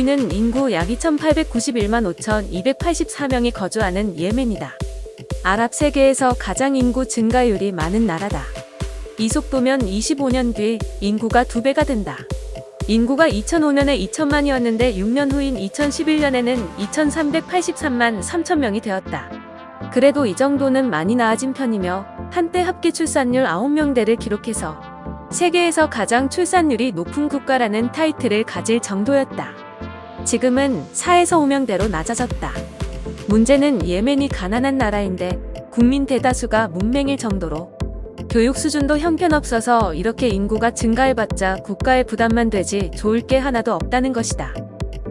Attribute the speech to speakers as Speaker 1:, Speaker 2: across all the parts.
Speaker 1: 4위는 인구 약 2,891만 5,284명이 거주하는 예멘이다. 아랍 세계에서 가장 인구 증가율이 많은 나라다. 이 속도면 25년 뒤 인구가 2배가 된다. 인구가 2005년에 2천만이었는데 6년 후인 2011년에는 2,383만 3천 명이 되었다. 그래도 이 정도는 많이 나아진 편이며 한때 합계 출산율 9명대를 기록해서 세계에서 가장 출산율이 높은 국가라는 타이틀을 가질 정도였다. 지금은 4에서 5명대로 낮아졌다. 문제는 예멘이 가난한 나라인데 국민 대다수가 문맹일 정도로 교육 수준도 형편없어서 이렇게 인구가 증가해봤자 국가의 부담만 되지 좋을 게 하나도 없다는 것이다.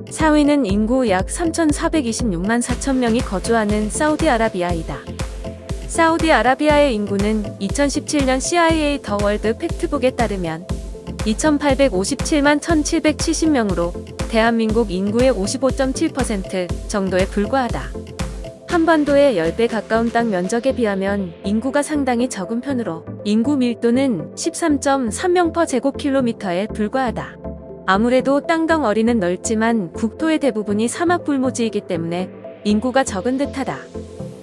Speaker 1: 4위는 인구 약 3,426만 4천 명이 거주하는 사우디아라비아이다. 사우디아라비아의 인구는 2017년 CIA 더 월드 팩트북에 따르면 2,857만 1,770명으로 대한민국 인구의 55.7% 정도에 불과하다. 한반도의 10배 가까운 땅 면적에 비하면 인구가 상당히 적은 편으로 인구 밀도는 13.3명 퍼 제곱킬로미터에 불과하다. 아무래도 땅덩어리는 넓지만 국토의 대부분이 사막 불모지이기 때문에 인구가 적은 듯하다.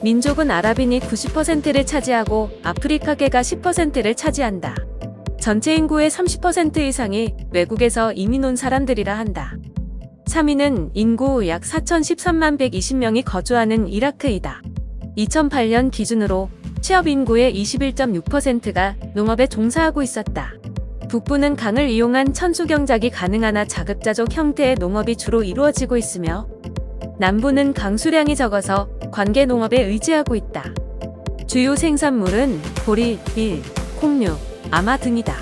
Speaker 1: 민족은 아랍인이 90%를 차지하고 아프리카계가 10%를 차지한다. 전체 인구의 30% 이상이 외국에서 이민 온 사람들이라 한다. 3위는 인구 약 4,013만 120명이 거주하는 이라크이다. 2008년 기준으로 취업 인구의 21.6%가 농업에 종사하고 있었다. 북부는 강을 이용한 천수 경작이 가능하나 자급자족 형태의 농업이 주로 이루어지고 있으며 남부는 강수량이 적어서 관계 농업에 의지하고 있다. 주요 생산물은 보리, 밀, 콩류, 아마 등이다.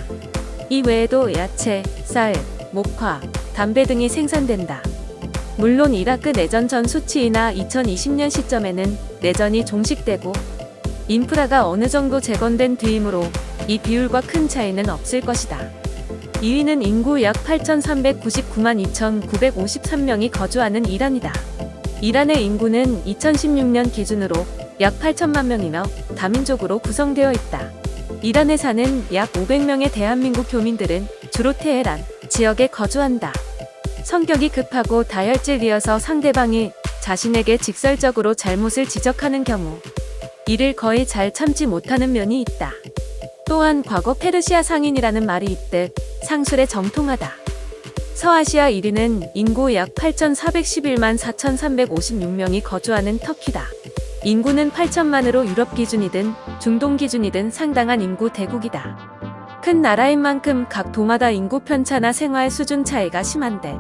Speaker 1: 이 외에도 야채, 쌀, 목화, 담배 등이 생산된다. 물론 이라크 내전 전 수치이나 2020년 시점에는 내전이 종식되고 인프라가 어느 정도 재건된 뒤이므로 이 비율과 큰 차이는 없을 것이다. 2위는 인구 약 8,399만 2,953명이 거주하는 이란이다. 이란의 인구는 2016년 기준으로 약 8천만 명이며 다민족으로 구성되어 있다. 이란에 사는 약 500명의 대한민국 교민들은 주로 테헤란 지역에 거주한다. 성격이 급하고 다혈질이어서 상대방이 자신에게 직설적으로 잘못을 지적하는 경우 이를 거의 잘 참지 못하는 면이 있다. 또한 과거 페르시아 상인이라는 말이 있듯 상술에 정통하다. 서아시아 1위는 인구 약 8,411만 4,356명이 거주하는 터키다. 인구는 8천만으로 유럽 기준이든 중동 기준이든 상당한 인구 대국이다. 큰 나라인 만큼 각 도마다 인구 편차나 생활 수준 차이가 심한데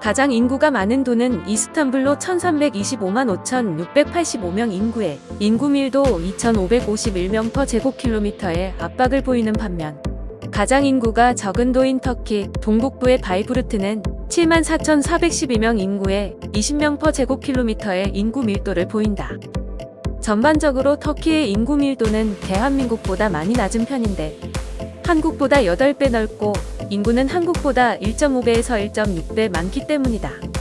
Speaker 1: 가장 인구가 많은 도는 이스탄불로 1325만 5685명 인구에 인구 밀도 2551명 퍼 제곱킬로미터의 압박을 보이는 반면 가장 인구가 적은 도인 터키 동북부의 바이브르트는 7만 4,412명 인구에 20명 퍼 제곱킬로미터의 인구 밀도를 보인다. 전반적으로 터키의 인구 밀도는 대한민국보다 많이 낮은 편인데 한국보다 8배 넓고 인구는 한국보다 1.5배에서 1.6배 많기 때문이다.